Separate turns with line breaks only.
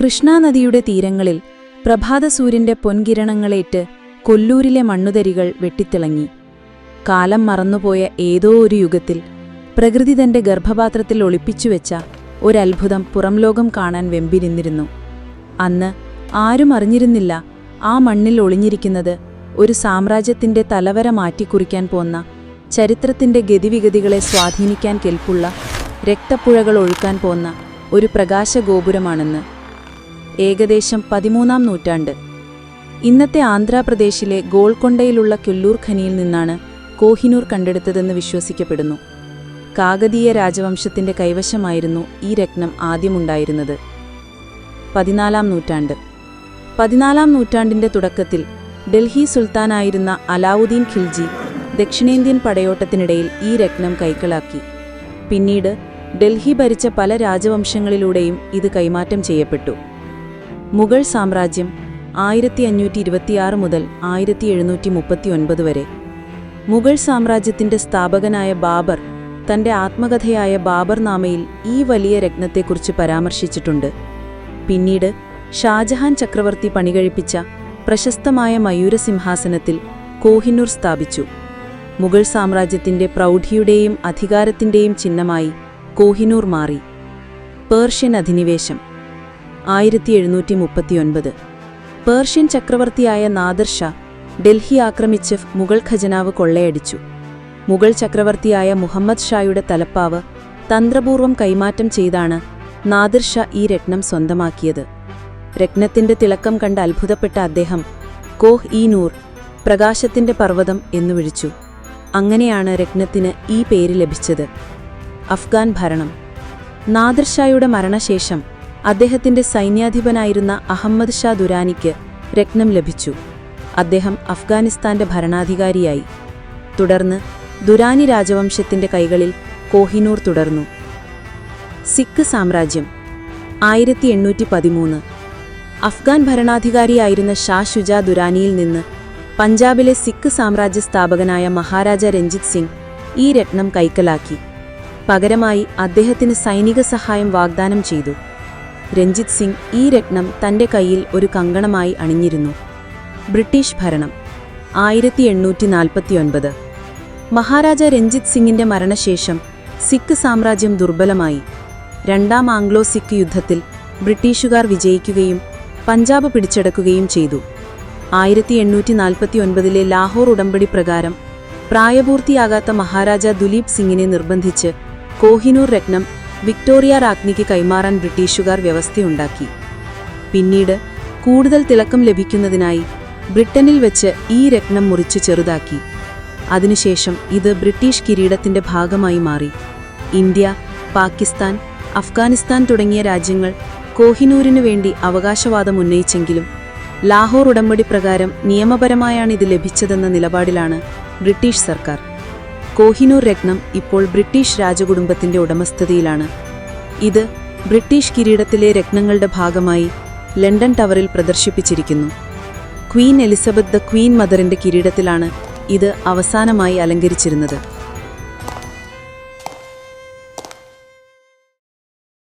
കൃഷ്ണാനദിയുടെ തീരങ്ങളിൽ പ്രഭാതസൂര്യന്റെ പൊൻകിരണങ്ങളേറ്റ് കൊല്ലൂരിലെ മണ്ണുതരികൾ വെട്ടിത്തിളങ്ങി. കാലം മറന്നുപോയ ഏതോ ഒരു യുഗത്തിൽ പ്രകൃതി തന്റെ ഗർഭപാത്രത്തിൽ ഒളിപ്പിച്ചുവെച്ച ഒരത്ഭുതം പുറംലോകം കാണാൻ വെമ്പിരുന്നിരുന്നു അന്ന് ആരും അറിഞ്ഞിരുന്നില്ല ആ മണ്ണിൽ ഒളിഞ്ഞിരിക്കുന്നത് ഒരു സാമ്രാജ്യത്തിന്റെ തലവര മാറ്റിക്കുറിക്കാൻ പോന്ന ചരിത്രത്തിന്റെ ഗതിവിഗതികളെ സ്വാധീനിക്കാൻ കെൽപ്പുള്ള രക്തപ്പുഴകൾ ഒഴുക്കാൻ പോന്ന ഒരു പ്രകാശഗോപുരമാണെന്ന് ഏകദേശം പതിമൂന്നാം നൂറ്റാണ്ട്. ഇന്നത്തെ ആന്ധ്രാപ്രദേശിലെ ഗോൾക്കൊണ്ടയിലുള്ള കൊല്ലൂർ ഖനിയിൽ നിന്നാണ് കോഹിനൂർ കണ്ടെടുത്തതെന്ന് വിശ്വസിക്കപ്പെടുന്നു. കാകതീയ രാജവംശത്തിന്റെ കൈവശമായിരുന്നു ഈ രത്നം ആദ്യമുണ്ടായിരുന്നത്. പതിനാലാം നൂറ്റാണ്ട്. പതിനാലാം നൂറ്റാണ്ടിന്റെ തുടക്കത്തിൽ ഡൽഹി സുൽത്താനായിരുന്ന അലാവുദ്ദീൻ ഖിൽജി ദക്ഷിണേന്ത്യൻ പടയോട്ടത്തിനിടയിൽ ഈ രത്നം കൈക്കലാക്കി. പിന്നീട് ഡൽഹി ഭരിച്ച പല രാജവംശങ്ങളിലൂടെയും ഇത് കൈമാറ്റം ചെയ്യപ്പെട്ടു. മുഗൾ സാമ്രാജ്യം ആയിരത്തി അഞ്ഞൂറ്റി ഇരുപത്തിയാറ് മുതൽ ആയിരത്തി എഴുന്നൂറ്റി മുപ്പത്തിയൊൻപത് വരെ. മുഗൾ സാമ്രാജ്യത്തിന്റെ സ്ഥാപകനായ ബാബർ തന്റെ ആത്മകഥയായ ബാബർ നാമയിൽ ഈ വലിയ രത്നത്തെക്കുറിച്ച് പരാമർശിച്ചിട്ടുണ്ട്. പിന്നീട് ഷാജഹാൻ ചക്രവർത്തി പണികഴിപ്പിച്ച പ്രശസ്തമായ മയൂരസിംഹാസനത്തിൽ കോഹിനൂർ സ്ഥാപിച്ചു. മുഗൾ സാമ്രാജ്യത്തിന്റെ പ്രൗഢിയുടെയും അധികാരത്തിന്റെയും ചിഹ്നമായി കോഹിനൂർ മാറി. പേർഷ്യൻ അധിനിവേശം ആയിരത്തി എഴുന്നൂറ്റി മുപ്പത്തിയൊൻപത് പേർഷ്യൻ ചക്രവർത്തിയായ നാദർ ഷാ ഡൽഹി ആക്രമിച്ച് മുഗൾ ഖജനാവ് കൊള്ളയടിച്ചു. മുഗൾ ചക്രവർത്തിയായ മുഹമ്മദ് ഷായുടെ തലപ്പാവ് തന്ത്രപൂർവം കൈമാറ്റം ചെയ്താണ് നാദിർ ഷാ ഈ രത്നം സ്വന്തമാക്കിയത്. രത്നത്തിന്റെ തിളക്കം കണ്ട് അത്ഭുതപ്പെട്ട അദ്ദേഹം കോഹ് ഇ നൂർ പ്രകാശത്തിന്റെ പർവതം എന്നു വിളിച്ചു. അങ്ങനെയാണ് രത്നത്തിന് ഈ പേര് ലഭിച്ചത്. അഫ്ഗാൻ ഭരണം. നാദിർ ഷായുടെ മരണശേഷം അദ്ദേഹത്തിന്റെ സൈന്യാധിപനായിരുന്ന അഹമ്മദ് ഷാ ദുരാനിക്ക് രത്നം ലഭിച്ചു. അദ്ദേഹം അഫ്ഗാനിസ്ഥാന്റെ ഭരണാധികാരിയായി. തുടർന്ന് ദുരാനി രാജവംശത്തിന്റെ കൈകളിൽ കോഹിനൂർ തുടർന്നു. സിഖ് സാമ്രാജ്യം ആയിരത്തി എണ്ണൂറ്റി പതിമൂന്ന് അഫ്ഗാൻ ഭരണാധികാരിയായിരുന്ന ഷാ ഷുജാ ദുരാനിയിൽ നിന്ന് പഞ്ചാബിലെ സിഖ് സാമ്രാജ്യ സ്ഥാപകനായ മഹാരാജ രഞ്ജിത് സിംഗ് ഈ രത്നം കൈക്കലാക്കി. പകരമായി അദ്ദേഹത്തിന് സൈനിക സഹായം വാഗ്ദാനം ചെയ്തു. രഞ്ജിത് സിംഗ് ഈ രത്നം തന്റെ കയ്യിൽ ഒരു കങ്കണമായി അണിഞ്ഞിരുന്നു. ബ്രിട്ടീഷ് ഭരണം ആയിരത്തി എണ്ണൂറ്റി നാൽപ്പത്തിയൊൻപത് മഹാരാജ രഞ്ജിത് സിംഗിന്റെ മരണശേഷം സിഖ് സാമ്രാജ്യം ദുർബലമായി. രണ്ടാം ആംഗ്ലോ സിഖ് യുദ്ധത്തിൽ ബ്രിട്ടീഷുകാർ വിജയിക്കുകയും പഞ്ചാബ് പിടിച്ചെടുക്കുകയും ചെയ്തു. ആയിരത്തി എണ്ണൂറ്റി നാൽപ്പത്തി ഒൻപതിലെ ലാഹോർ ഉടമ്പടി പ്രകാരം പ്രായപൂർത്തിയാകാത്ത മഹാരാജ ദുലീപ് സിംഗിനെ നിർബന്ധിച്ച് കോഹിനൂർ രത്നം വിക്ടോറിയ രാജ്ഞിക്ക് കൈമാറാൻ ബ്രിട്ടീഷുകാർ വ്യവസ്ഥയുണ്ടാക്കി. പിന്നീട് കൂടുതൽ തിളക്കം ലഭിക്കുന്നതിനായി ബ്രിട്ടനിൽ വെച്ച് ഈ രത്നം മുറിച്ച് ചെറുതാക്കി. അതിനുശേഷം ഇത് ബ്രിട്ടീഷ് കിരീടത്തിന്റെ ഭാഗമായി മാറി. ഇന്ത്യ പാകിസ്ഥാൻ അഫ്ഗാനിസ്ഥാൻ തുടങ്ങിയ രാജ്യങ്ങൾ കോഹിനൂരിനു വേണ്ടി അവകാശവാദം ഉന്നയിച്ചെങ്കിലും ലാഹോർ ഉടമ്പടി പ്രകാരം നിയമപരമായാണ് ഇത് ലഭിച്ചതെന്ന നിലപാടിലാണ് ബ്രിട്ടീഷ് സർക്കാർ. കോഹിനൂർ രത്നം ഇപ്പോൾ ബ്രിട്ടീഷ് രാജകുടുംബത്തിന്റെ ഉടമസ്ഥതയിലാണ്. ഇത് ബ്രിട്ടീഷ് കിരീടത്തിലെ രത്നങ്ങളുടെ ഭാഗമായി ലണ്ടൻ ടവറിൽ പ്രദർശിപ്പിച്ചിരിക്കുന്നു. ക്വീൻ എലിസബത്ത് ദ ക്വീൻ മദറിന്റെ കിരീടത്തിലാണ് ഇത് അവസാനമായി അലങ്കരിച്ചിരുന്നത്.